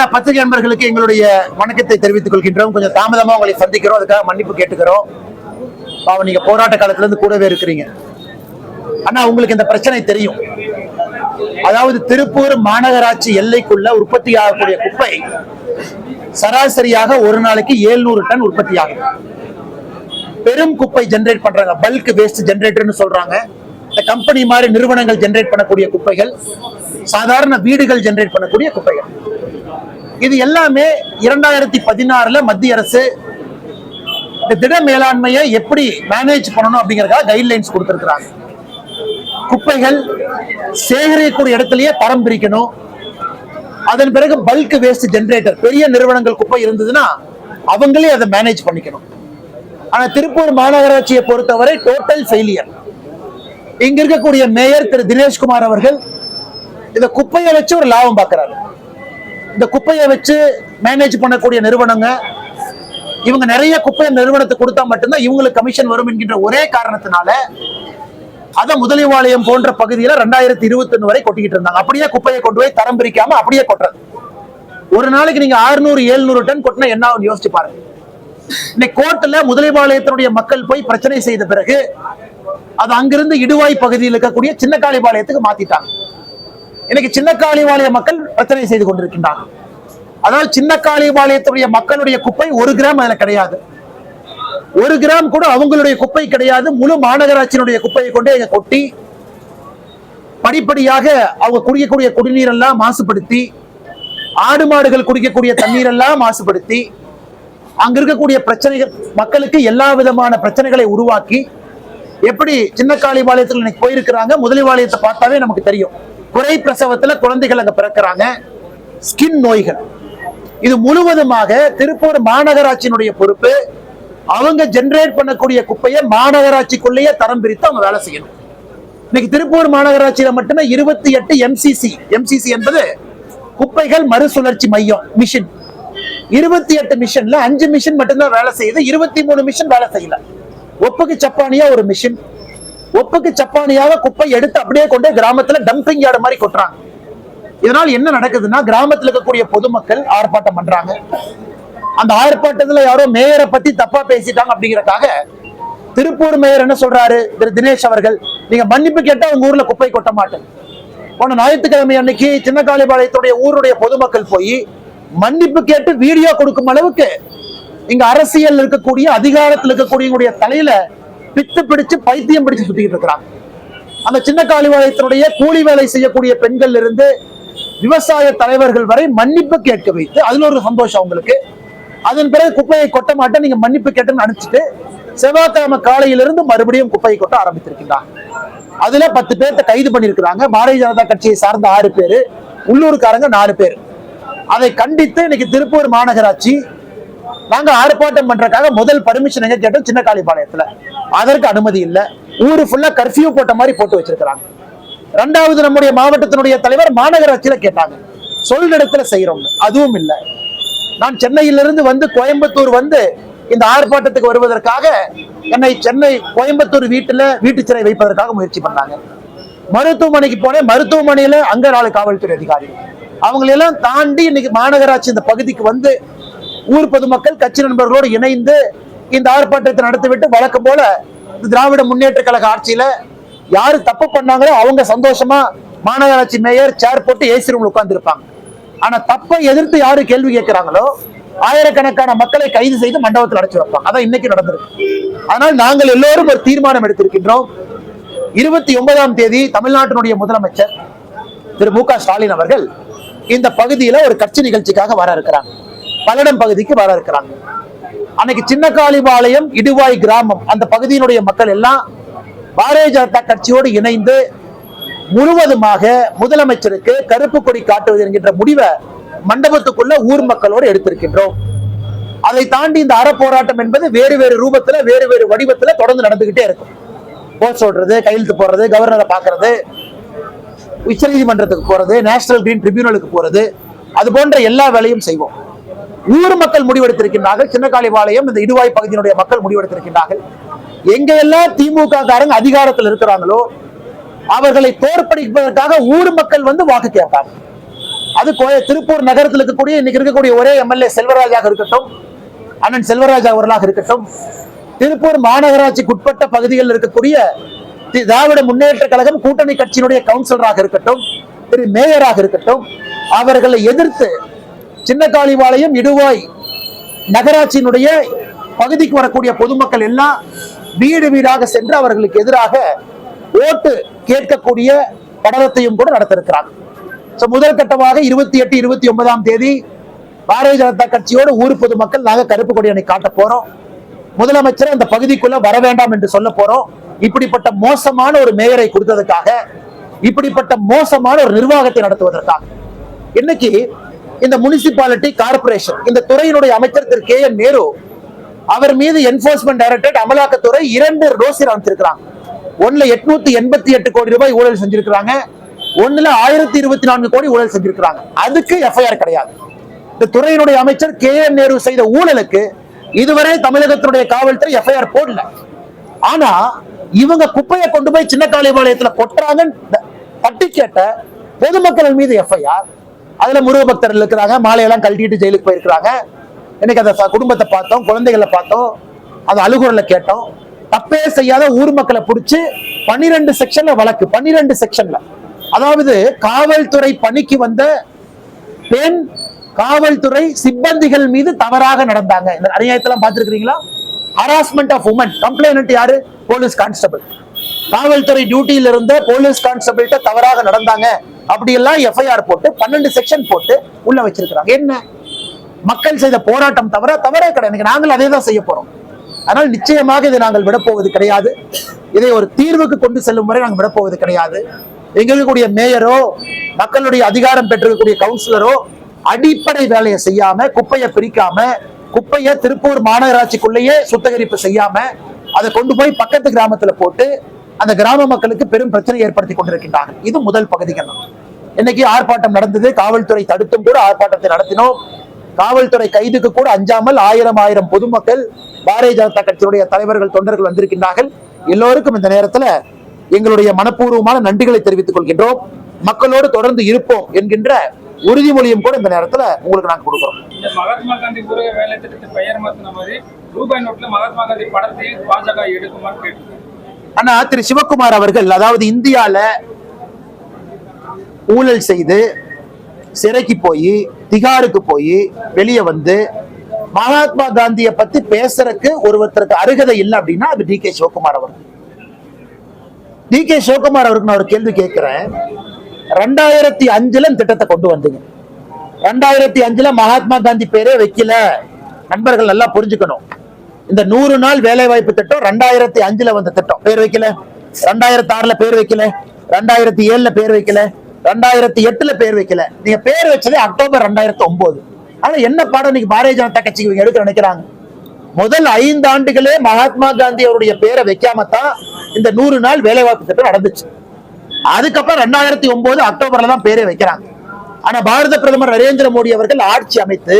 அண்ணா பத்திரிகை நண்பர்களுக்கு எங்களுடைய வணக்கத்தை தெரிவித்துக் கொள்கின்றோம். கொஞ்சம் தாமதமா உங்களை சந்திக்கிறோம். அதுக்காக மன்னிப்பு கேட்டுக்கிறோம். பாவம் நீங்க போராட்ட காலத்துல இருந்து கூடவே இருக்கிறீங்க. அண்ணா உங்களுக்கு இந்த பிரச்சனை தெரியும். அதாவது திருப்பூர் மாநகராட்சி எல்லைக்குள்ள உற்பத்தி ஆகக்கூடிய குப்பை சராசரியாக ஒரு நாளைக்கு 700 டன் உற்பத்தி ஆகும் பெரும் குப்பை ஜெனரேட் பண்றாங்க. பல்க் வேஸ்ட் ஜென்ரேட்டர்னு சொல்றாங்க. இந்த கம்பெனி மாதிரி நிறுவனங்கள் ஜென்ரேட் பண்ணக்கூடிய குப்பைகள் சாதாரண வீடுகள் ஜெனரேட் பண்ணக்கூடிய குப்பைகள். இது எல்லாமே இரண்டாயிரத்தி பதினாறுல மத்திய அரசு இந்த திட மேலாண்மையை எப்படி மேனேஜ் பண்ணணும் அப்படிங்கறதுக்காக கைட்லைன்ஸ் கொடுத்திருக்கிறாங்க. குப்பைகள் சேகரிக்கக்கூடிய இடத்துலயே தரம் பிரிக்கணும். அதன் பிறகு பல்க் வேஸ்ட் ஜென்ரேட்டர் பெரிய நிறுவனங்கள் குப்பை இருந்ததுன்னா அவங்களே அதை மேனேஜ் பண்ணிக்கணும். ஆனா திருப்பூர் மாநகராட்சியை பொறுத்தவரை டோட்டல் ஃபெயிலியர் இங்க இருக்கக்கூடிய மேயர் திரு தினேஷ்குமார் அவர்கள் இந்த குப்பையை வச்சு ஒரு லாபம் பார்க்குறாரு. இந்த குப்பையை வச்சு மேனேஜ் பண்ணக்கூடிய நிறுவனங்க இவங்க நிறைய குப்பை நிறுவனத்துக்கு கொடுத்தா மட்டும்தான் இவங்களுக்கு கமிஷன் வரும் என்கின்ற ஒரே காரணத்தினால அத முதலிவாளையம் போன்ற பகுதியில ரெண்டாயிரத்தி இருபத்தி ஒண்ணு வரை கொட்டிக்கிட்டு இருந்தாங்க. அப்படியே குப்பையை கொண்டு போய் தரம் பிரிக்காம அப்படியே கொட்டுறது. ஒரு நாளைக்கு நீங்க 600 700 டன் கொட்டினா என்ன ஆகும்னு யோசிச்சு பாருங்க. இன்னைக்கு கோர்ட்ல முதலிபாளையத்தினுடைய மக்கள் போய் பிரச்சனை செய்த பிறகு அது அங்கிருந்து இடுவாய் பகுதியில் இருக்கக்கூடிய சின்ன காளிபாளையத்துக்கு மாத்திட்டாங்க. இன்னைக்கு சின்ன காளிபாளைய மக்கள் பிரச்சனை செய்து கொண்டிருக்கின்றார்கள். அதாவது சின்ன காளிபாளையத்துடைய மக்களுடைய குப்பை ஒரு கிராம் அதுல கிடையாது. ஒரு கிராம் கூட அவங்களுடைய குப்பை கிடையாது. முழு மாநகராட்சியினுடைய குப்பையை கொண்டு இங்க கொட்டி படிப்படியாக அவங்க குடிக்கக்கூடிய குடிநீர் எல்லாம் மாசுபடுத்தி ஆடு மாடுகள் குடிக்கக்கூடிய தண்ணீர் எல்லாம் மாசுபடுத்தி அங்க இருக்கக்கூடிய பிரச்சனைகள் மக்களுக்கு எல்லா விதமான பிரச்சனைகளை உருவாக்கி எப்படி சின்ன காளிபாளையத்தில் இன்னைக்கு போயிருக்கிறாங்க முதலிவாலயத்தை பார்த்தாவே நமக்கு தெரியும். குறை பிரசவத்துல குழந்தைகள் அங்க பிறக்கிறாங்க. ஸ்கின் நோய்கள். இது முழுவதுமாக திருப்பூர் மாநகராட்சியினுடைய பொறுப்பு. அவங்க ஜெனரேட் பண்ணக்கூடிய குப்பையை மாநகராட்சிக்குள்ளேயே தரம் பிரித்து அவங்க வேலை செய்யணும். இன்னைக்கு திருப்பூர் மாநகராட்சியில மட்டுமே இருபத்தி எட்டு எம்சிசி எம்சிசி என்பது குப்பைகள் மறுசுழற்சி மையம் மிஷின் இருபத்தி எட்டு மிஷின்ல அஞ்சு மிஷின் மட்டும்தான் வேலை செய்யுது. இருபத்தி மூணு மிஷின் வேலை செய்யல. ஒப்புக்கு சப்பானியா ஒரு மிஷின் ஒப்புக்கு சப்பானியாக குப்பை எடுத்து அப்படியே கொண்டு கிராமத்துல டம்பிங் யார்டு மாதிரி கொட்டுறாங்க. இதனால் என்ன நடக்குதுன்னா கிராமத்துல இருக்கக்கூடிய பொதுமக்கள் ஆர்ப்பாட்டம் பண்றாங்க. அந்த ஆர்ப்பாட்டத்துல யாரோ மேயரை பத்தி தப்பா பேசிட்டாங்க அப்படிங்கறக்காக திருப்பூர் மேயர் என்ன சொல்றாரு? திரு தினேஷ் அவர்கள் நீங்க மன்னிப்பு கேட்டா உங்க ஊர்ல குப்பை கொட்ட மாட்டேன். போன ஞாயிற்றுக்கிழமை அன்னைக்கு சின்ன காளிபாளையத்துடைய ஊருடைய பொதுமக்கள் போய் மன்னிப்பு கேட்டு வீடியோ கொடுக்கும் அளவுக்கு இங்க அரசியல் இருக்கக்கூடிய அதிகாரத்தில் இருக்கக்கூடிய தலையில பித்து பிடிச்சு பைத்தியம் பிடிச்சு சுத்திக்கிட்டு இருக்கிறாங்க. அந்த சின்ன காளிபாளையத்தினுடைய கூலி வேலை செய்யக்கூடிய பெண்கள் இருந்து விவசாய தலைவர்கள் வரை மன்னிப்பு கேட்க வைத்து அதுல ஒரு சந்தோஷம் அவங்களுக்கு. அதன் பிறகு குப்பையை கொட்ட மாட்டேன் நீங்க மன்னிப்பு கேட்டுன்னு அனுப்பிச்சிட்டு செவ்வாய்க்கிழமை காலையிலிருந்து மறுபடியும் குப்பையை கொட்ட ஆரம்பித்திருக்கிறாங்க அதுல பத்து பேர்த்த கைது பண்ணிருக்கிறாங்க பாரதிய ஜனதா கட்சியை சார்ந்த ஆறு பேரு உள்ளூர்காரங்க நாலு பேர். அதை கண்டித்து இன்னைக்கு திருப்பூர் மாநகராட்சி நாங்க ஆர்ப்பாட்டம் பண்றதுக்காக முதல் பர்மிஷன் எங்க கேட்டோம்? சின்ன காளிபாளையத்துல அதற்கு அனுமதி இல்ல. ஊரு ஃபுல்லா கர்ஃபியூ போட்ட மாதிரி போட்டு வச்சிருக்கிறாங்க. ரெண்டாவது நம்முடைய மாவட்டத்தினுடைய தலைவர் மாநகராட்சியில கேட்டாங்க. சொல் இடத்துல செய்யறோம் அதுவும் இல்ல. நான் சென்னையிலிருந்து வந்து கோயம்புத்தூர் வந்து இந்த ஆர்ப்பாட்டத்துக்கு வருவதற்காக என்னை சென்னை கோயம்புத்தூர் வீட்டுல வீட்டு சிறை வைப்பதற்காக முயற்சி பண்ணாங்க. மருத்துவமனைக்கு போனேன். மருத்துவமனையில அங்க நாலு காவல்துறை அதிகாரி. அவங்களெல்லாம் தாண்டி இன்னைக்கு மாநகராட்சி இந்த பகுதிக்கு வந்து ஊர் பொதுமக்கள் கட்சி நண்பர்களோடு இணைந்து இந்த ஆர்ப்பாட்டத்தை நடத்திவிட்டு வழக்கம் போல திராவிட முன்னேற்ற கழக ஆட்சியில யாரு தப்பு பண்ணாங்களோ அவங்க சந்தோஷமா மாநகராட்சி மேயர் சேர் போட்டு ஏசி ரூம்ல உட்கார்ந்து இருப்பாங்க ஆனா தப்பை எதிர்த்து யாரு கேள்வி கேட்கிறாங்களோ ஆயிரக்கணக்கான மக்களை கைது செய்து மண்டபத்தில் அடைச்சு வைப்பாங்க. அதான் இன்னைக்கு நடந்திருக்கு. அதனால் நாங்கள் எல்லோரும் ஒரு தீர்மானம் எடுத்திருக்கின்றோம். இருபத்தி ஒன்பதாம் தேதி தமிழ்நாட்டினுடைய முதலமைச்சர் திரு மு க ஸ்டாலின் அவர்கள் இந்த பகுதியில ஒரு கட்சி நிகழ்ச்சிக்காக வர இருக்கிறாங்க. பல்லடம் பகுதிக்கு வர இருக்கிறாங்க. அன்னைக்கு சின்ன காளிபாளையம் இடுவாய் கிராமம் அந்த பகுதியினுடைய மக்கள் எல்லாம் பாரதிய ஜனதா கட்சியோடு இணைந்து முழுவதுமாக முதலமைச்சருக்கு கருப்பு கொடி காட்டுவது என்கின்ற முடிவை மண்டபத்துக்குள்ள ஊர் மக்களோடு எடுத்திருக்கின்றோம். அதை தாண்டி இந்த அறப்போராட்டம் என்பது வேறு வேறு ரூபத்துல வேறு வேறு வடிவத்துல தொடர்ந்து நடந்துகிட்டே இருக்கும். போஸ்ட் சொல்றது கையெழுத்து போடுறது கவர்னரை பார்க்கறது உச்சநீதிமன்றத்துக்கு போறது நேஷனல் கிரீன் ட்ரிபியூனலுக்கு போறது அது போன்ற எல்லா வேலையும் செய்வோம். ஊர் மக்கள் முடிவெடுத்திருக்கின்றார்கள். சின்னக்காளிபாளையம் இந்த இடுவாய் பகுதியினுடைய மக்கள் முடிவெடுத்திருக்கின்றார்கள். எங்கெல்லாம் திமுக காரங்க அதிகாரத்தில் இருக்கிறாங்களோ அவர்களை தோற்படிப்பதற்காக ஊர் மக்கள் வந்து வாக்கு கேட்பாங்க. அது திருப்பூர் நகரத்தில் இருக்கக்கூடிய இன்னைக்கு இருக்கக்கூடிய ஒரே எம்எல்ஏ செல்வராஜாக இருக்கட்டும் அண்ணன் செல்வராஜ் அவர்களாக இருக்கட்டும் திருப்பூர் மாநகராட்சிக்கு உட்பட்ட பகுதிகளில் இருக்கக்கூடிய திராவிட முன்னேற்ற கழகம் கூட்டணி கட்சியினுடைய கவுன்சிலராக இருக்கட்டும் திரு மேயராக இருக்கட்டும் அவர்களை எதிர்த்து சின்ன காளிபாளையம் இடுவாய் நகராட்சியினுடைய பகுதிக்கு வரக்கூடிய பொதுமக்கள் எல்லாம் வீடு வீடாக சென்று அவர்களுக்கு எதிராக ஓட்டு கேட்கக்கூடிய படலத்தையும் கூட நடத்திருக்கிறாங்க So, முதல் கட்டமாக இருபத்தி எட்டு இருபத்தி ஒன்பதாம் தேதி பாரதிய ஜனதா கட்சியோட ஊர் பொதுமக்கள் நாங்கள் கருப்பு கொடி அணை காட்ட போறோம். முதலமைச்சர் அந்த பகுதிக்குள்ள வர வேண்டாம் என்று சொல்ல போறோம். இப்படிப்பட்ட மோசமான ஒரு மேயரை கொடுத்ததுக்காக இப்படிப்பட்ட மோசமான ஒரு நிர்வாகத்தை நடத்துவதற்காக. இன்னைக்கு இந்த முனிசிபாலிட்டி கார்ப்பரேஷன் இந்த துறையினுடைய அமைச்சர் திரு கே என் நேரு அவர் மீது என்போர்ஸ்மெண்ட் டைரக்டரேட் அமலாக்கத்துறை இரண்டு டோசியர் அமைச்சிருக்கிறாங்க ஒன்னுல எட்நூத்தி எண்பத்தி எட்டு கோடி ரூபாய் ஊழல் செஞ்சிருக்கிறாங்க. ஒண்ணுல ஆயிரத்தி இருபத்தி நான்கு கோடி ஊழல் செஞ்சிருக்கிறாங்க. அதுக்கு எஃப்ஐஆர் கிடையாது. இந்த துறையினுடைய அமைச்சர் கே என் நேரு செய்த ஊழலுக்கு இதுவரை தமிழகத்தினுடைய காவல்துறை எஃப்ஐஆர் போடல. ஆனா இவங்க குப்பையை கொண்டு போய் சின்ன காளிபாளையத்துல கொட்டுறாங்கன்னு தட்டி கேட்ட பொதுமக்கள் மீது எஃப்ஐஆர் அதுல முருக பக்தர்கள் இருக்கிறாங்க. மாலையெல்லாம் கழட்டிட்டு ஜெயிலுக்கு போயிருக்கிறாங்க. இன்னைக்கு அந்த குடும்பத்தை பார்த்தோம் குழந்தைகளை பார்த்தோம். அந்த அழுகுறல கேட்டோம். தப்பே செய்யாத ஊர் மக்களை பிடிச்சி பன்னிரெண்டு செக்ஷன்ல வழக்கு பன்னிரெண்டு செக்ஷன்ல அதாவது காவல்துறை பணிக்கு வந்த பெண் காவல்துறை சிப்பந்திகள் மீது தவறாக நடந்தாங்க. இந்த அநியாயத்தெல்லாம் பார்த்திருக்கிறீங்களா? ஹராஸ்மெண்ட் ஆஃப் உமன் கம்ப்ளைண்ட் யாரு? போலீஸ் கான்ஸ்டபிள் காவல்துறை டியூட்டியில் இருந்த போலீஸ் கான்ஸ்டபிள்கிட்ட தவறாக நடந்தாங்க. அப்படி எல்லாம் எஃப்ஐஆர் போட்டு பன்னெண்டு செக்ஷன் போட்டு உள்ள வச்சிருக்கிறாங்க. என்ன? மக்கள் செய்த போராட்டம் தவிர தவறே கிடையாது. நாங்கள் அதே தான் செய்ய போறோம். அதனால் நிச்சயமாக இதை நாங்கள் விடப்போவது கிடையாது. இதை ஒரு தீர்வுக்கு கொண்டு செல்லும் வரை நாங்கள் விடப்போவது கிடையாது. எங்க மேயரோ மக்களுடைய அதிகாரம் பெற்றிருக்கக்கூடிய கவுன்சிலரோ அடிப்படை வேலையை செய்யாம குப்பையை பிரிக்காம குப்பையை திருப்பூர் மாநகராட்சிக்குள்ளேயே சுத்தகரிப்பு செய்யாம அதை கொண்டு போய் பக்கத்து கிராமத்துல போட்டு அந்த கிராம மக்களுக்கு பெரும் பிரச்சனை ஏற்படுத்தி கொண்டிருக்கின்றார்கள். இது முதல் பகுதிகள் இன்னைக்கு ஆர்ப்பாட்டம் நடந்தது காவல்துறை தடுத்தும் கூட ஆர்ப்பாட்டத்தை நடத்தினோம். காவல்துறை கைதுக்கு கூட அஞ்சாமல் ஆயிரம் ஆயிரம் பொதுமக்கள் பாரதிய ஜனதா கட்சியுடைய தலைவர்கள் தொண்டர்கள் வந்திருக்கின்றார்கள். எல்லோருக்கும் இந்த நேரத்துல எங்களுடைய மனப்பூர்வமான நன்றிகளை தெரிவித்துக் கொள்கின்றோம். மக்களோடு தொடர்ந்து இருப்போம் என்கின்ற உறுதிமொழியும் கூட இந்த நேரத்துல உங்களுக்கு நாங்க கொடுக்கிறோம். மகாத்மா காந்தி ஊரக வேலை திட்டத்தை பெயர் மாத்தின மாதிரி ரூபாய் நோட்ல மகாத்மா காந்தி படத்தை பாஜக எடுக்குமாறு கேட்டு ஆனா திரு சிவகுமார் அவர்கள் அதாவது இந்தியால ஊழல் செய்து சிறைக்கு போய் திகாருக்கு போய் வெளியே வந்து மகாத்மா காந்தியை பத்தி பேசுறதுக்கு ஒருத்தருக்கு அருகதை இல்லை அப்படின்னா அது டி கே சிவகுமார் அவர்கள். டி கே சிவகுமார் அவருக்கு நான் ஒரு கேள்வி கேட்கிறேன். ரெண்டாயிரத்தி அஞ்சுல திட்டத்தை கொண்டு வந்தீங்க. ரெண்டாயிரத்தி அஞ்சுல மகாத்மா காந்தி பேரே வைக்கல. நண்பர்கள் நல்லா புரிஞ்சுக்கணும். இந்த நூறு நாள் வேலை வாய்ப்பு திட்டம் ரெண்டாயிரத்தி அஞ்சுல வந்த திட்டம். பேர் வைக்கல. ரெண்டாயிரத்தி ஆறுல பேர் வைக்கல. ரெண்டாயிரத்தி ஏழுல பேர் வைக்கல. ரெண்டாயிரத்தி எட்டுல பேர் வைக்கல. நீங்க பேர் வச்சதே அக்டோபர் ரெண்டாயிரத்தி ஒன்பது ஆனா என்ன பாடம் இன்னைக்கு பாரதிய ஜனதா கட்சிக்கு எடுக்க நினைக்கிறாங்க? முதல் ஐந்து ஆண்டுகளே மகாத்மா காந்தி அவருடைய பேரை வைக்காம தான் இந்த நூறு நாள் வேலைவாய்ப்பு திட்டம் நடந்துச்சு. அதுக்கப்புறம் ரெண்டாயிரத்தி ஒன்பது அக்டோபர்ல தான் பேரே வைக்கிறாங்க. ஆனா பாரத பிரதமர் நரேந்திர மோடி அவர்கள் ஆட்சி அமைத்து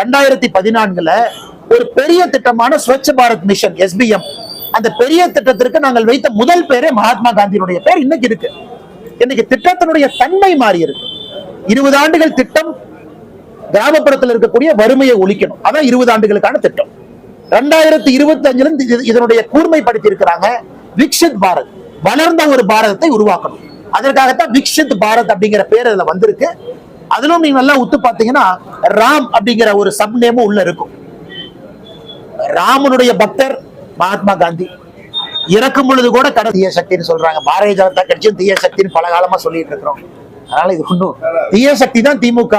ரெண்டாயிரத்தி பதினான்குல ஒரு பெரிய திட்டமான ஸ்வச் பாரத் மிஷன் எஸ்பிஎம் அந்த பெரிய திட்டத்திற்கு நாங்கள் வைத்த முதல் பேரே மகாத்மா காந்தியினுடைய பேர் இன்னைக்கு இருக்கு. இன்னைக்கு திட்டத்தினுடைய தன்மை மாறி இருக்கு. இருபது ஆண்டுகள் திட்டம் கிராமப்புறத்தில் இருக்கக்கூடிய வறுமையை ஒழிக்கணும். அதான் இருபது ஆண்டுகளுக்கான திட்டம். ரெண்டாயிரத்தி இருபத்தி அஞ்சுல இருந்து இதனுடைய கூர்மைப்படுத்தி இருக்கிறாங்க விக்ஷித் பாரத். வளர்ந்த ஒரு பாரதத்தை உருவாக்கணும். அதற்காகத்தான் விக்ஷித் பாரத் அப்படிங்கிற பேர் அதுல வந்திருக்கு. அதிலும் நீங்க நல்லா உத்து பாத்தீங்கன்னா ராம் அப்படிங்கிற ஒரு சப் நேமும் உள்ள இருக்கும். ராமனுடைய பக்தர் மகாத்மா காந்தி. இறக்கும் பொழுது கூட கடை தீய சக்தின்னு சொல்றாங்க. பாரதிய ஜனதா கட்சியும் தீய சக்தின்னு பல காலமா சொல்லிட்டு இருக்கிறோம். அதனால இது ஒண்ணும் தீய சக்தி தான் திமுக.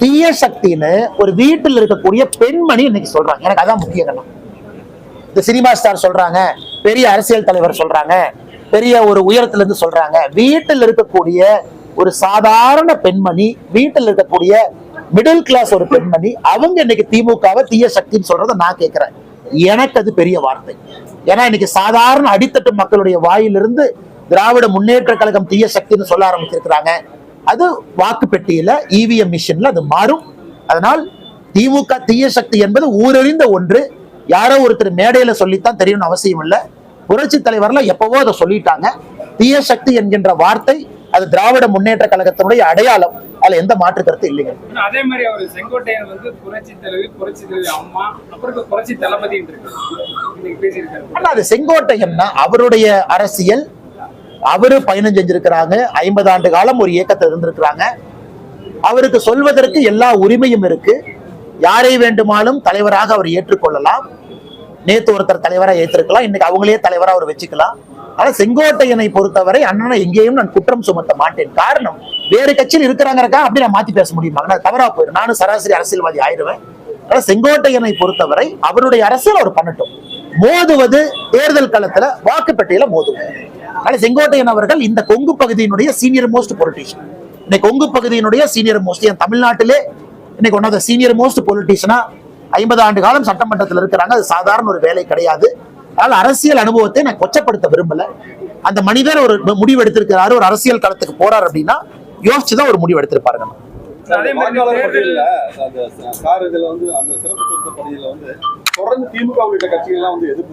தீய சக்தின்னு ஒரு வீட்டில் இருக்கக்கூடிய பெண்மணி இன்னைக்கு சொல்றாங்க. எனக்கு அதான் முக்கிய கண்ணம். இந்த சினிமா ஸ்டார் சொல்றாங்க. பெரிய அரசியல் தலைவர் சொல்றாங்க. பெரிய ஒரு உயரத்துல இருந்து சொல்றாங்க. வீட்டில் இருக்கக்கூடிய ஒரு சாதாரண பெண்மணி வீட்டில் இருக்கக்கூடிய மிடில் கிளாஸ் ஒரு பெண்மணி அவங்க இன்னைக்கு திமுகவை தீய சக்தின்னு சொல்றதை நான் கேட்கிறேன் எனக்கு அது பெரிய வார்த்தை. ஏன்னா இன்னைக்கு சாதாரண அடித்தட்டு மக்களுடைய வாயிலிருந்து திராவிட முன்னேற்ற கழகம் தீய சக்தின்னு சொல்ல ஆரம்பிச்சிருக்கிறாங்க. அது வாக்கு பெட்டியில இவிஎம் மிஷின்ல அது மாறும். அதனால் திமுக தீய சக்தி என்பது ஊரறிந்த ஒன்று. யாரோ ஒருத்தர் மேடையில சொல்லித்தான் தெரியும்னு அவசியம் இல்லை. புரட்சி தலைவர்ல எப்பவோ அதை சொல்லிட்டாங்க. தீய சக்தி என்கின்ற வார்த்தை அது திராவிட முன்னேற்ற கழகத்தினுடைய அடையாளம். அதுல எந்த மாற்று கருத்து இல்லைங்க. அதே மாதிரி அவர் செங்கோட்டையன் வந்து புரட்சி தலைவி புரட்சி தலைவி அம்மா அப்புறம் புரட்சி தளபதி பேசியிருக்காரு. அது செங்கோட்டையன்னா அவருடைய அரசியல் அவரு பயணம் செஞ்சிருக்கிறாங்க ஐம்பது ஆண்டு காலம் ஒரு இயக்கத்தில் இருந்திருக்கிறாங்க. அவருக்கு சொல்வதற்கு எல்லா உரிமையும் இருக்கு. யாரை வேண்டுமானாலும் தலைவராக அவர் ஏற்றுக்கொள்ளலாம். நேத்து ஒருத்தர் தலைவராக ஏற்றிருக்கலாம் இன்னைக்கு அவங்களே தலைவராக அவர் வச்சுக்கலாம். ஆனா செங்கோட்டையனை பொறுத்தவரை அண்ணனை எங்கேயும் நான் குற்றம் சுமத்த மாட்டேன். காரணம் வேறு கட்சியில் இருக்கிறாங்கறக்கா அப்படி நான் மாத்தி பேச முடியுமா? நான் தவறா போயிடும் நானும் சராசரி அரசியல்வாதி ஆயிடுவேன். ஆனா செங்கோட்டையனை பொறுத்தவரை அவருடைய அரசியல் அவர் பண்ணட்டும். மோதுவது தேர்தல் களத்துல வாக்குப்பெட்டியில மோதுவது ஆனா செங்கோட்டையன் அவர்கள் இந்த கொங்கு பகுதியினுடைய சீனியர் மோஸ்ட் பொலிட்டீஷியன் இன்னைக்கு கொங்கு பகுதியினுடைய சீனியர் மோஸ்ட் என் தமிழ்நாட்டிலே இன்னைக்கு one of the senior most பொலிட்டீஷியனா ஐம்பது ஆண்டு காலம் சட்டமன்றத்தில் இருக்கிறாங்க. அது சாதாரண ஒரு வேலை கிடையாது. அதனால அரசியல் அனுபவத்தை நான் கொச்சப்படுத்த விரும்பல. அந்த மனிதர் ஒரு முடிவு எடுத்திருக்கிறாரு ஒரு அரசியல் களத்துக்கு போறார் அப்படின்னா யோசிச்சுதான் ஒரு முடிவு எடுத்திருப்பாருங்க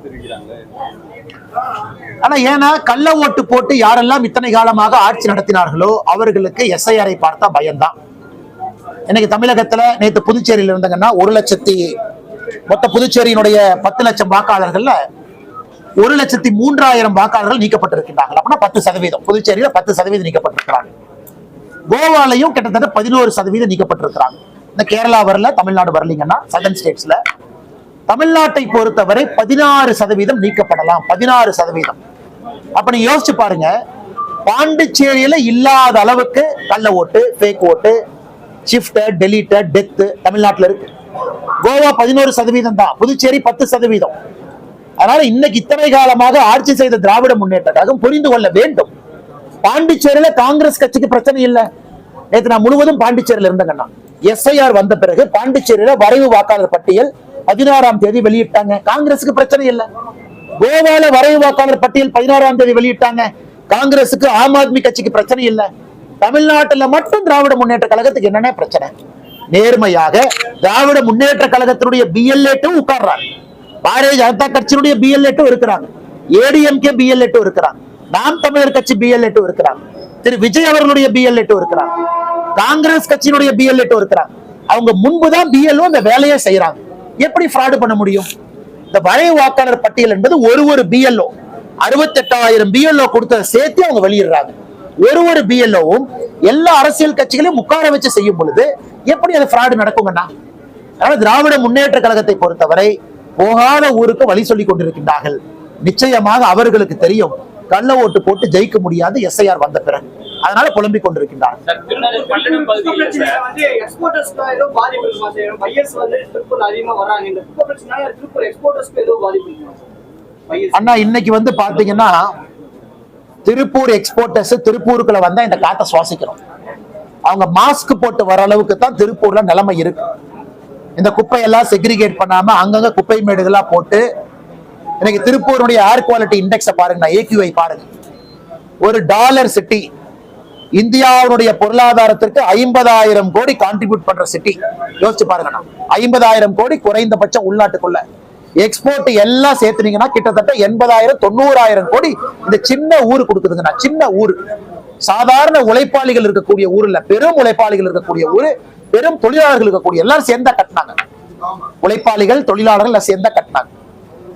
தெரிவிக்கிறாங்க ஆனா ஏன்னா கள்ள ஓட்டு போட்டு யாரெல்லாம் இத்தனை காலமாக ஆட்சி நடத்தினார்களோ அவர்களுக்கு எஸ்ஐஆரை பார்த்தா பயம்தான். இன்னைக்கு தமிழகத்துல நேத்து புதுச்சேரியில இருந்தாங்கன்னா ஒரு லட்சத்தி மொத்த புதுச்சேரியினுடைய பத்து லட்சம் வாக்காளர்கள்ல ஒரு லட்சத்தி மூன்றாயிரம் வாக்காளர்கள் நீக்கப்பட்டிருக்கிறார்கள் அப்படின்னா பத்து சதவீதம். புதுச்சேரியில பத்து சதவீதம் நீக்கப்பட்டிருக்கிறாங்க. கோவாலையும் கிட்டத்தட்ட பதினோரு சதவீதம் நீக்கப்பட்டிருக்கிறாங்க. இந்த கேரளா வரல தமிழ்நாடு வரலீங்கன்னா சதன் ஸ்டேட்ஸ்ல தமிழ்நாட்டை பொறுத்தவரை பதினாறு சதவீதம் நீக்கப்படலாம். பதினாறு சதவீதம். அப்ப நீங்க யோசிச்சு பாருங்க. பாண்டிச்சேரியில இல்லாத அளவுக்கு கள்ள ஓட்டு ஃபேக் ஓட்டு ஷிஃப்டட் டெலீட்டட் டெத்து தமிழ்நாட்டுல இருக்கு. கோவா பதினோரு சதவீதம் தான். புதுச்சேரி பத்து சதவீதம். அதனால இன்னைக்கு இத்தனை காலமாக ஆட்சி செய்த திராவிட முன்னேற்ற கழகம் புரிந்து கொள்ள வேண்டும். பாண்டிச்சேரியில காங்கிரஸ் கட்சிக்கு பிரச்சனை இல்ல. நேற்று நான் முழுவதும் பாண்டிச்சேரியில இருந்தேங்கண்ணா எஸ்ஐஆர் வந்த பிறகு பாண்டிச்சேரியில வரைவு வாக்காளர் பட்டியல் பதினாறாம் தேதி வெளியிட்டாங்க. காங்கிரஸுக்கு பிரச்சனை இல்ல. கோவால வரைவு வாக்காளர் பட்டியல் பதினாறாம் தேதி வெளியிட்டாங்க. காங்கிரஸுக்கு ஆம் ஆத்மி கட்சிக்கு பிரச்சனை இல்லை. தமிழ்நாட்டுல மட்டும் திராவிட முன்னேற்ற கழகத்துக்கு என்னென்ன பிரச்சனை? நேர்மையாக திராவிட முன்னேற்ற கழகத்தினுடைய பிஎல்ஏட்டும் உட்கார்றாங்க. பாரதிய ஜனதா கட்சியினுடைய பிஎல்ஏட்டும் இருக்கிறாங்க. ஏடிஎம்கே பிஎல்ஏட்டும் இருக்கிறாங்க. நாம் தமிழர் கட்சி பிஎல்ஏட்டும் இருக்கிறாங்க. திரு விஜய் அவர்களுடைய பிஎல்ஏட்டும் இருக்கிறாங்க. காங்கிரஸ் கட்சியினுடைய பிஎல்ஏட்டும் இருக்கிறாங்க. அவங்க முன்புதான் பிஎல்ஓ இந்த வேலையை செய்யறாங்க எப்படி ஃப்ராடு பண்ண முடியும்? இந்த வரைவு வாக்காளர் பட்டியல் என்பது ஒரு ஒரு பிஎல்ஓ அறுபத்தெட்டாயிரம் பிஎல்ஓ கொடுத்ததை சேர்த்து அவங்க வெளியிடுறாங்க. ஒரு ஒரு பிஎல்ஓவும் எல்லா அரசியல் கட்சிகளையும் உட்கார வச்சு செய்யும் பொழுது எப்படி அது ஃப்ராடு நடக்குங்கண்ணா அதனால திராவிட முன்னேற்ற கழகத்தை பொறுத்தவரை போகாத ஊருக்கு வழி சொல்லிக் கொண்டிருக்கின்றார்கள். நிச்சயமாக அவர்களுக்கு தெரியும். கள்ள ஓட்டு போட்டு ஜெயிக்க முடியாது எஸ்ஐஆர் வந்த பிறகு. அதனால புலம்பிக் கொண்டிருக்கின்றார். அண்ணா இன்னைக்கு வந்து பாத்தீங்கன்னா திருப்பூர் எக்ஸ்போர்ட்டர்ஸ் திருப்பூருக்குள்ள வந்தா இந்த காத்தை சுவாசிக்கிறோம். அவங்க மாஸ்க் போட்டு வர அளவுக்கு தான் திருப்பூர்ல நிலைமை இருக்கு. இந்த குப்பையெல்லாம் செக்ரிகேட் பண்ணாம அங்கங்க குப்பை மேடுகளா போட்டு இன்னைக்கு திருப்பூருடைய ஏர் குவாலிட்டி இண்டெக்ஸை பாருங்க ஏக்யூஐ பாருங்க. ஒரு டாலர் சிட்டி இந்தியாவுடைய பொருளாதாரத்திற்கு ஐம்பதாயிரம் கோடி கான்ட்ரிபியூட் பண்ற சிட்டி யோசிச்சு பாருங்கண்ணா ஐம்பதாயிரம் கோடி குறைந்தபட்சம் உள்நாட்டுக்குள்ள. எக்ஸ்போர்ட் எல்லாம் சேர்த்துனீங்கன்னா கிட்டத்தட்ட எண்பதாயிரம் தொண்ணூறாயிரம் கோடி இந்த சின்ன ஊர் கொடுக்குதுங்கண்ணா சின்ன ஊர். சாதாரண உழைப்பாளிகள் இருக்கக்கூடிய ஊர்ல பெரும் உழைப்பாளிகள் இருக்கக்கூடிய ஊரு பெரும் தொழிலாளர்கள் இருக்கக்கூடிய எல்லாரும் சேர்ந்தா கட்டினாங்க. உழைப்பாளிகள் தொழிலாளர்கள் சேர்ந்தா கட்டினாங்க.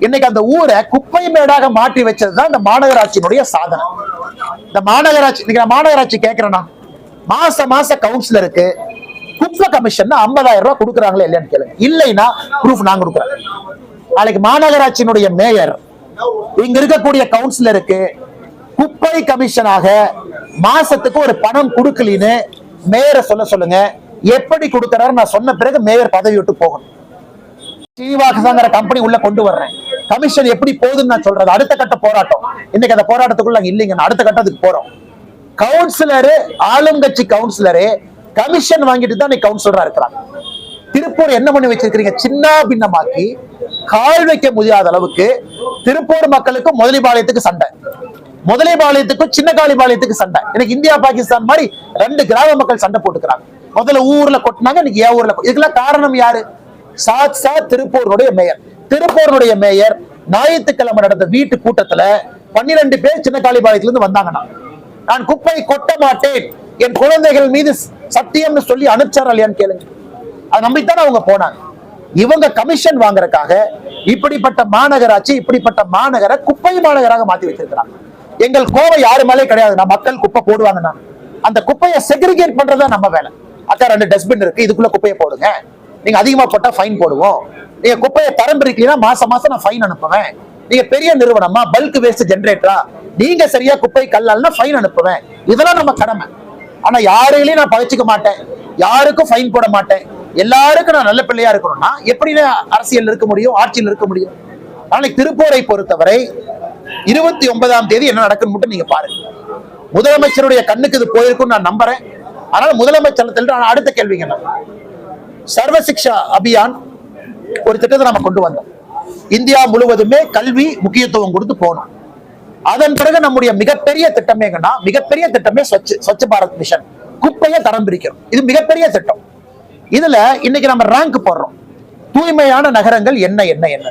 இன்னைக்கு அந்த ஊரை குப்பை மேடாக மாற்றி வச்சதுதான் இந்த மாநகராட்சியினுடைய சாதனை. இந்த மாநகராட்சி இன்னைக்கு நான் மாநகராட்சி கேட்கிறேன்னா மாச மாச கவுன்சிலருக்கு குப்பை கமிஷன் ஐம்பதாயிரம் ரூபாய் கொடுக்குறாங்களா இல்லையான்னு கேளுங்க. இல்லைன்னா ப்ரூஃப் நான் கொடுக்குறேன். நாளைக்கு மாநகராட்சியினுடைய மேயர் இங்க இருக்கக்கூடிய கவுன்சிலருக்கு குப்பை கமிஷனாக மாசத்துக்கு ஒரு பணம் கொடுக்கலின்னு மேயரை சொல்ல சொல்லுங்க. எப்படி கொடுக்கறாரு நான் சொன்ன பிறகு மேயர் பதவி விட்டு போகணும். ஸ்ரீனிவாசங்கிற கம்பெனி உள்ள கொண்டு வர்றேன். கமிஷன் எப்படி போகுதுன்னு நான் சொல்றது. அடுத்த கட்ட போராட்டம். இன்னைக்கு அந்த போராட்டத்துக்குள்ள நாங்க இல்லைங்க. நான் அடுத்த கட்டத்துக்கு போறோம். கவுன்சிலரு ஆளுங்கட்சி கவுன்சிலரு கமிஷன் வாங்கிட்டு தான் இன்னைக்கு கவுன்சிலரா இருக்கிறாங்க. திருப்பூர் என்ன பண்ணி வச்சிருக்கீங்க சின்ன பின்னமாக்கி கால் வைக்க முடியாத அளவுக்கு திருப்பூர் மக்களுக்கு முதலிபாளையத்துக்கு சண்டை. முதலிபாளையத்துக்கும் சின்ன காளிபாளையத்துக்கு சண்டை. எனக்கு இந்தியா பாகிஸ்தான் மாதிரி ரெண்டு கிராம மக்கள் சண்டை போட்டுக்கிறாங்க. முதல்ல ஊர்ல கொட்டினாங்க இன்னைக்கு ஏன் ஊர்ல இதுக்கெல்லாம் காரணம் யாரு? சாத் சா திருப்பூருடைய மேயர். திருப்பூருடைய மேயர் ஞாயிற்றுக்கிழமை நடந்த வீட்டு கூட்டத்துல பன்னிரண்டு பேர் சின்ன காளிபாளையத்துல இருந்து வந்தாங்கன்னா நான் குப்பை கொட்ட மாட்டேன். என் குழந்தைகள் மீது சத்தியம்னு சொல்லி அனுப்பிச்சாரா இல்லையான்னு கேளுங்க. அதை நம்பித்தானே அவங்க போனாங்க. இவங்க கமிஷன் வாங்குறதுக்காக இப்படிப்பட்ட மாநகராட்சி இப்படிப்பட்ட மாநகர குப்பை மாநகராக மாத்தி வச்சிருக்கிறாங்க. எங்கள் கோவை யாரு மேலே கிடையாது. நான் மக்கள் குப்பை போடுவாங்கன்னா அந்த குப்பையை செக்ரிகேட் பண்றதா நம்ம வேலை. அக்கா ரெண்டு டஸ்ட்பின் இருக்கு. இதுக்குள்ள குப்பையை போடுங்க. நீங்க அதிகமா போட்டா ஃபைன் போடுவோம். நீங்க குப்பையை தரம் பிரிக்கலாம் மாசம் மாசம் நான் ஃபைன் அனுப்புவேன். நீங்க பெரிய நிறுவனமா பல்க் வேஸ்ட் ஜென்ரேட்டரா நீங்க சரியா குப்பை கல்லால்னா ஃபைன் அனுப்புவேன். இதெல்லாம் நம்ம கடமை. ஆனா யாரையிலையும் நான் பகைச்சிக்க மாட்டேன். யாருக்கும் ஃபைன் போட மாட்டேன். எல்லாருக்கும் நான் நல்ல பிள்ளையா இருக்கணும்னா எப்படி அரசியல் இருக்க முடியும் ஆட்சியில் இருக்க முடியும். நாளைக்கு திருப்பூரை பொறுத்தவரை இருபத்தி ஒன்பதாம் தேதி என்ன நடக்குன்னு மட்டும் நீங்க பாருங்க. முதலமைச்சருடைய கண்ணுக்கு இது போயிருக்கும் நான் நம்புறேன். அதனால முதலமைச்சர் அடுத்த கேள்விங்க நான் சர்வ சிக்ஷா அபியான் ஒரு திட்டத்தை நம்ம கொண்டு வந்தோம். இந்தியா முழுவதுமே கல்வி முக்கியத்துவம் கொடுத்து போனோம். அதன் பிறகு நம்முடைய மிகப்பெரிய திட்டம் எங்கன்னா மிகப்பெரிய திட்டமே ஸ்வச் ஸ்வச்ச பாரத் மிஷன். குப்பையை தரம் பிரிக்கிறோம். இது மிகப்பெரிய திட்டம். இதுல இன்னைக்கு நம்ம ரேங்க் போடுறோம். தூய்மையான நகரங்கள் என்ன என்ன என்ன?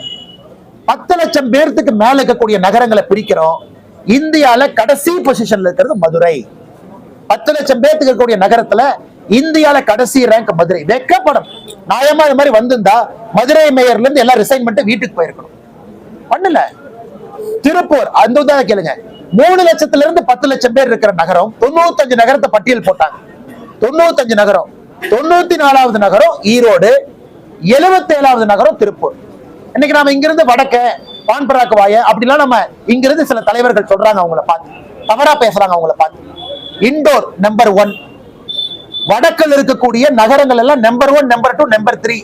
பத்து லட்சம் பேர்த்துக்கு மேல இருக்கக்கூடிய நகரங்களை பிரிக்கிறோம். இந்தியால கடைசி பொசிஷன்ல இருக்கிறது மதுரை. பத்து லட்சம் பேர்த்துக்கு இருக்கக்கூடிய நகரத்துல இந்தியால கடைசி ரேங்க் மதுரை. வெக்கப்படும். நியாயமா இது மாதிரி வந்திருந்தா மதுரை மேயர்ல இருந்து எல்லாம் ரிசைன் பண்ணிட்டு வீட்டுக்கு போயிருக்கணும். பண்ணல. திருப்பூர் அந்த உதாரணம் கேளுங்க. மூணு லட்சத்துல இருந்து பத்து லட்சம் பேர் இருக்கிற நகரம் தொண்ணூத்தஞ்சு நகரத்தை பட்டியல் போட்டாங்க. தொண்ணூத்தஞ்சு நகரம். தொண்ணூத்தி நாலாவது நகரம் ஈரோடு. எழுபத்தி ஏழாவது நகரம் திருப்பூர். இன்னைக்கு நாம இங்கிருந்து வடக்க பான்பராக்கு வாய அப்படிலாம் நம்ம இங்கிருந்து சில தலைவர்கள் சொல்றாங்க அவங்கள பார்த்து. தவறா பேசுறாங்க அவங்கள பார்த்து. இண்டோர் நம்பர் ஒன் வடக்கில் இருக்கக்கூடிய நகரங்கள் எல்லாம் number one number two number three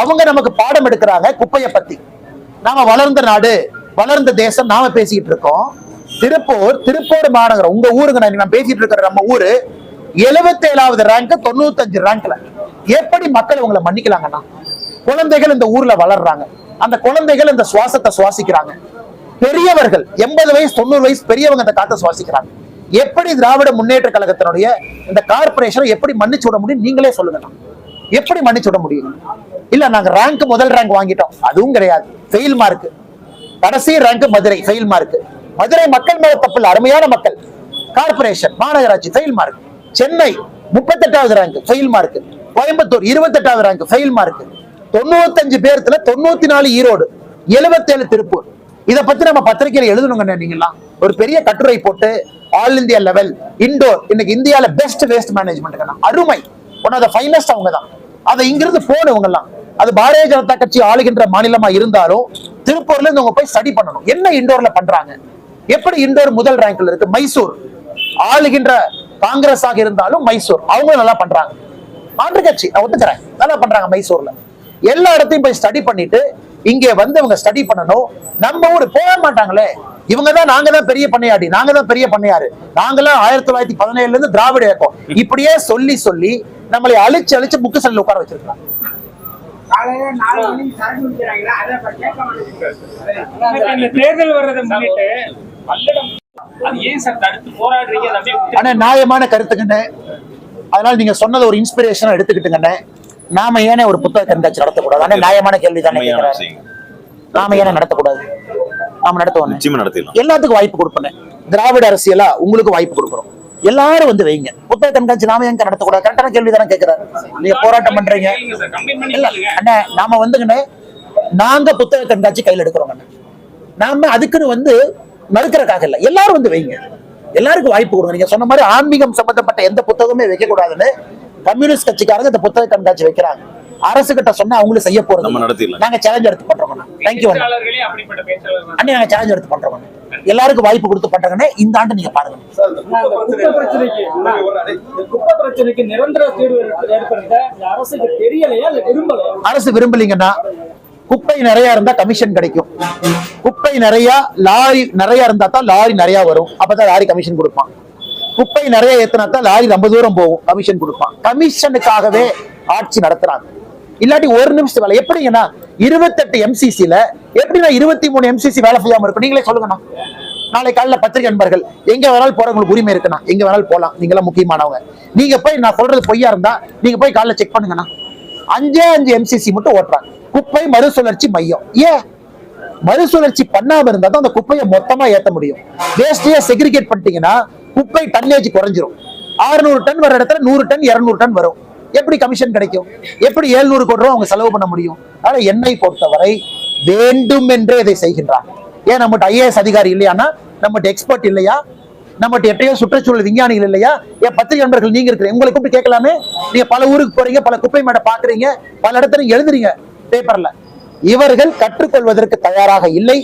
அவங்க நமக்கு பாடம் எடுக்கிறாங்க குப்பையை பத்தி. நாம வளர்ந்த நாடு வளர்ந்த தேசம் நாம பேசிக்கிட்டு இருக்கோம். திருப்பூர் திருப்பூர் மாநகரம். உங்க ஊருங்க நான் நான் பேசிட்டு இருக்கிற நம்ம ஊரு எழுபத்தி ஏழாவது ரேங்க் தொண்ணூத்தஞ்சு ரேங்க்ல எப்படி மக்கள் உங்களை மன்னிக்கலாங்கன்னா குழந்தைகள் இந்த ஊர்ல வளர்றாங்க. அந்த குழந்தைகள் இந்த சுவாசத்தை சுவாசிக்கிறாங்க. பெரியவர்கள் எண்பது வயசு தொண்ணூறு வயசு பெரியவங்க அந்த காத்தை சுவாசிக்கிறாங்க. எப்படி திராவிட முன்னேற்ற கழகத்தினுடைய இந்த கார்பரேஷனை எப்படி மன்னிச்சு விட முடியும் நீங்களே சொல்லுங்க. எப்படி மன்னிச்சு விட முடியும்? இல்ல நாங்க ரேங்க் முதல் ரேங்க் வாங்கிட்டோம். அதுவும் கிடையாது. ஃபெயில் மார்க் கடைசி rank Madurai fail mark Madurai மக்கள் மேல தப்பு இல்லை அருமையான மக்கள். கார்பரேஷன் மாநகராட்சி ஃபெயில் மார்க் சென்னை முப்பத்தெட்டாவது ரேங்க் ஃபெயில் மார்க் கோயம்புத்தூர் இருபத்தெட்டாவது ரேங்க் ஃபெயில் மார்க் தொண்ணூத்தஞ்சு பேர்த்துல தொண்ணூத்தி நாலு ஈரோடு எழுபத்தேழு திருப்பூர். இத பத்தி நம்ம பத்திரிகையில எழுதணுங்க நீங்களாம் ஒரு பெரிய கட்டுரை போட்டு ஆல் இந்தியா லெவல் இண்டோர் இன்னைக்கு இந்தியால பெஸ்ட் வேஸ்ட் மேனேஜ்மெண்ட் அருமை. ஒன் ஆஃப் த ஃபைனஸ்ட் அவங்க தான் அதை இங்கிருந்து போகணும் இவங்க எல்லாம் அது பாரதிய ஜனதா கட்சி ஆளுகின்ற மாநிலமா இருந்தாலும் திருப்பூர்ல இருந்து அவங்க போய் ஸ்டடி பண்ணணும். என்ன இண்டோர்ல பண்றாங்க? எப்படி இண்டோர் முதல் ரேங்க்ல இருக்கு? மைசூர். ஆளுகின்ற காங்கிரஸ் ஆக இருந்தாலும் மைசூர். அவங்களும் நல்லா பண்றாங்க. ஆண்டு கட்சி நான் ஒத்துக்கிறேன். நல்லா பண்றாங்க மைசூர்ல. எல்லா இடத்தையும் போய் ஸ்டடி பண்ணிட்டு இங்க வந்து இவங்க ஸ்டடி பண்ணணும். நம்ம ஊர் போக மாட்டாங்களே. இவங்க தான் நாங்க தான் பெரிய பண்ணையாடி நாங்க தான் பெரிய பண்ணையாரு நாங்களாம் ஆயிரத்தி தொள்ளாயிரத்தி பதினேழுல இருந்து திராவிட இயக்கம். இப்படியே சொல்லி சொல்லி நம்மளை அழிச்சு அழிச்சு புக்கு சல்ல உட்கார இந்த தேர்தல் வர்றதை முன்னிட்டு ஆனா நியாயமான கருத்துங்கண்ணே. அதனால நீங்க சொன்னது ஒரு இன்ஸ்பிரேஷனா எடுத்துக்கிட்டுங்கண்ணே. நாம ஏனே ஒரு புத்தக கண்காட்சி நடத்தக்கூடாது. ஆனா நியாயமான கேள்வி தானே விஷயம். நாம ஏனே நடத்தக்கூடாது? நாம நடத்துவோம் எல்லாத்துக்கும் வாய்ப்பு கொடுப்பேன். திராவிட அரசியலா உங்களுக்கு வாய்ப்பு கொடுக்குறோம். எல்லாரும் வந்து வைங்க. புத்தக கண்காட்சி நாம எங்க நடத்தக்கூடாது? கரெக்டான கேள்வி தானே கேட்கிறாரு நீங்க போராட்டம் பண்றீங்க. இல்ல. அண்ணே நாம வந்துங்கண்ணே நாங்க புத்தக கண்காட்சி கையில் எடுக்கிறோம் அண்ணே. நாம அதுக்குன்னு வந்து மறுக்கிறக்காக இல்ல. எல்லாரும் வந்து வைங்க. எல்லாருக்கும் வாய்ப்பு கொடுங்க. நீங்க சொன்ன மாதிரி ஆன்மீகம் சம்பந்தப்பட்ட எந்த புத்தகமே வைக்க கூடாதுன்னு கம்யூனிஸ்ட் கட்சிக்காரங்க இந்த புத்தக கண்காட்சி வைக்கிறாங்க. அரசு கிட்ட சொன்னா அவங்களும் செய்ய போறது நம்ம. நடத்திடலாம். நாங்க சேலஞ்ச் எடுத்து பண்றோம் தேங்க்யூ அண்ணா. நாங்க சேலஞ்ச் எடுத்து பண்றோம். எல்லாருக்கும் வாய்ப்பு கொடுத்து பண்றாங்கன்னு இந்த ஆண்டு நீங்க பாருங்க. சார் இந்த குப்பை குப்பை பிரச்சனைக்கு பிரச்சனை ஒரு அடை- குப்பை பிரச்சனைக்கு நிரந்தர தீர்வு ஏற்படுத்த இந்த அரசுக்கு தெரியலையா இல்ல விரும்பலையா? அரசு விரும்பலீங்கன்னா குப்பை நிறைய இருந்தா கமிஷன் கிடைக்கும். குப்பை நிறைய லாரி நிறைய இருந்தா தான் லாரி நிறைய வரும். அப்பதான் லாரி கமிஷன் கொடுப்பான். குப்பை நிறைய ஏத்தினா தான் லாரி ரொம்ப தூரம் போகும். கமிஷன் கொடுப்பான் கமிஷனுக்காகவே ஆட்சி நடத்துறாங்க. இல்லாட்டி ஒரு நிமிஷம் வேலை. எப்படிங்கன்னா இருபத்தெட்டு எம்சிசில எப்படின்னா இருபத்தி மூணு எம்சிசி வேலை செய்யாம இருக்கும் நீங்களே சொல்லுங்கண்ணா. நாளை காலையில பத்திரிகை நண்பர்கள் எங்க வேணாலும் போறவங்களுக்கு உரிமை இருக்குண்ணா. எங்க வேணாலும் போலாம். நீங்க எல்லாம் முக்கியமானவங்க. நீங்க போய் நான் சொல்றது பொய்யா இருந்தா நீங்க போய் காலைல செக் பண்ணுங்கண்ணா. அஞ்சே அஞ்சு எம்சிசி மட்டும் ஓட்டுறாங்க. குப்பை மறுசுழற்சி மையம். ஏன்? மறுசுழற்சி பண்ணாம இருந்தா தான் அந்த குப்பையை மொத்தமா ஏத்த முடியும். வேஸ்டையே செக்ரிகேட் பண்ணிட்டீங்கன்னா குப்பை டன்னேஜ் குறைஞ்சிரும். 600 டன் வர இடத்துல நூறு டன் 200 டன் வரும். எப்படி கமிஷன் கிடைக்கும்? எப்படி 700 கோடி ரூபா அவங்க செலவு பண்ண முடியும்? ஆனா என்னை பொறுத்தவரை வேண்டும் என்றே இதை செய்கின்றார் ஏன் நம்மகிட்ட ஐஏஎஸ் அதிகாரி இல்லையானா? நம்மகிட்ட எக்ஸ்பர்ட் இல்லையா? நம்மகிட்ட எட்டையோ சுற்றுச்சூழல் விஞ்ஞானிகள் இல்லையா? ஏன் பத்திரிகை நண்பர்கள் நீங்க இருக்கிறீங்க உங்களை கூப்பிட்டு கேட்கலாமே? நீங்க பல ஊருக்கு போறீங்க பல குப்பை மேடை பாக்குறீங்க பல இடத்துல நீங்க எழுதுறீங்க பேப்பர்ல இவர்கள் கற்றுக்கொள்வதற்கு தயாராக இல்லை.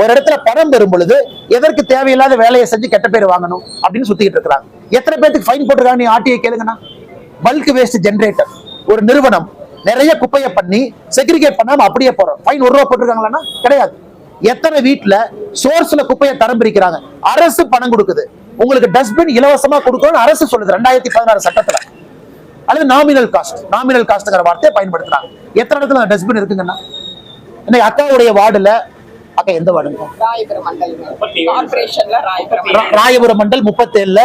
ஒரு இடத்துல பணம் பெறும் பொழுது எதற்கு தேவையில்லாத வேலையை செஞ்சு கெட்ட பேர் வாங்கணும் அப்படின்னு சுத்திக்கிட்டு இருக்கிறாங்க. எத்தனை பேருக்கு ஃபைன் போட்டுருக்காங்க? நீ ஆர்டிஐ கேளுங்கண்ணா. பல்க் வேஸ்ட் ஜென்ரேட்டர் ஒரு நிறுவனம். நிறைய குப்பையை பண்ணி செக்ரிகேட் பண்ணாம அப்படியே போறோம். ஃபைன் ஒரு ரூபா போட்டிருக்காங்களான்னா கிடையாது. எத்தனை வீட்டுல சோர்ஸ்ல குப்பையை தரம் பிரிக்கிறாங்க? அரசு பணம் கொடுக்குது. உங்களுக்கு டஸ்ட்பின் இலவசமா கொடுக்கணும்னு அரசு சொல்லுது ரெண்டாயிரத்தி பதினாறு சட்டத்துல. அல்லது நாமினல் காஸ்ட் நாமினல் காஸ்ட்ங்கிற வார்த்தையை பயன்படுத்துறாங்க. எத்தனை இடத்துல டஸ்ட்பின் இருக்குங்கன்னா இன்னைக்கு அக்காவுடைய வார்டுல அக்கா எந்த வார்டுங்க ராயபுரம் மண்டல் ராயபுரம் முப்பத்தேழுல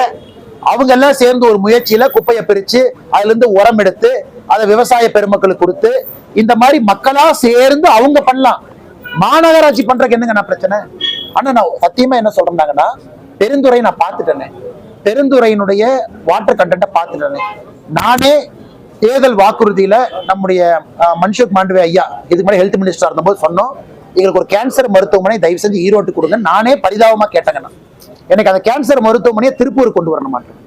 அவங்க எல்லாம் சேர்ந்து ஒரு முயற்சியில குப்பையை பிரிச்சு அதுல இருந்து உரம் எடுத்து அதை விவசாய பெருமக்களுக்கு கொடுத்து இந்த மாதிரி மக்களா சேர்ந்து அவங்க பண்ணலாம். மாநகராட்சி பண்றதுக்கு என்னங்க நான் பிரச்சனை? ஆனா நான் சத்தியமா என்ன சொல்றேன்னாங்கன்னா பெருந்துறை நான் பார்த்துட்டேனே. பெருந்துறையினுடைய வாட்டர் கண்டென்ட்டை பார்த்துட்டேனே. நானே தேர்தல் வாக்குறுதியில நம்முடைய மன்சுக் மாண்டவே ஐயா இதுக்கு முன்னாடி ஹெல்த் மினிஸ்டர் இருந்தபோது சொன்னோம். எங்களுக்கு ஒரு கேன்சர் மருத்துவமனை தயவு செஞ்சு ஈரோட்டு கொடுங்க. நானே பரிதாபமா கேட்டேங்கண்ணா. எனக்கு அந்த கேன்சர் மருத்துவமனையை திருப்பூர் கொண்டு வரணும்? மாட்டேன்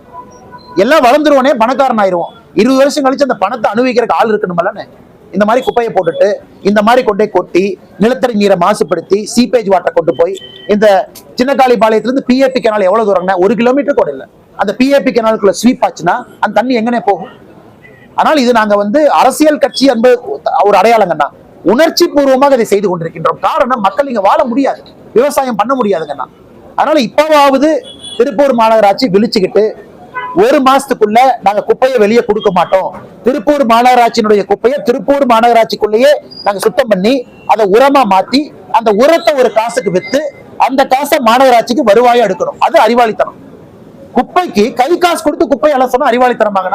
எல்லாம் வளர்ந்துருவோனே பணக்காரன் ஆயிருவோம் இருபது வருஷம் கழிச்சு அந்த பணத்தை அனுபவிக்கிறதுக்கு ஆள் இருக்கணுமல்லன்னு இந்த மாதிரி குப்பையை போட்டுட்டு இந்த மாதிரி கொண்டே கொட்டி நிலத்தடி நீரை மாசுபடுத்தி சீப்பேஜ் வாட்டர் கொண்டு போய் இந்த சின்னக்காளி பாளையத்திலிருந்து பிஏபி கெனால் எவ்வளவு தூரம்னா ஒரு கிலோமீட்டர் கூட இல்லை. அந்த பிஏபி கெனாலுக்குள்ள ஸ்வீப் ஆச்சுன்னா அந்த தண்ணி எங்கனே போகும்? ஆனால் இது நாங்க வந்து அரசியல் கட்சி என்பது ஒரு அடையாளங்கண்ணா. உணர்ச்சி பூர்வமாக அதை செய்து கொண்டிருக்கின்றோம். காரணம் மக்கள் இங்க வாழ முடியாது. விவசாயம் பண்ண முடியாதுங்கண்ணா அதனால இப்பவாவது திருப்பூர் மாநகராட்சி விழிச்சுக்கிட்டு ஒரு மாசத்துக்குள்ள நாங்க குப்பையை வெளியே கொடுக்க மாட்டோம். திருப்பூர் மாநகராட்சியினுடைய குப்பையை திருப்பூர் மாநகராட்சிக்குள்ளேயே நாங்க சுத்தம் பண்ணி அதை உரமா மாத்தி அந்த உரத்தை ஒரு காசுக்கு வித்து அந்த காசை மாநகராட்சிக்கு வருவாயா எடுக்கணும். அது அறிவாளித்தனம். குப்பைக்கு கை காசு கொடுத்து குப்பை அலசணும் அறிவாளித்தனமாக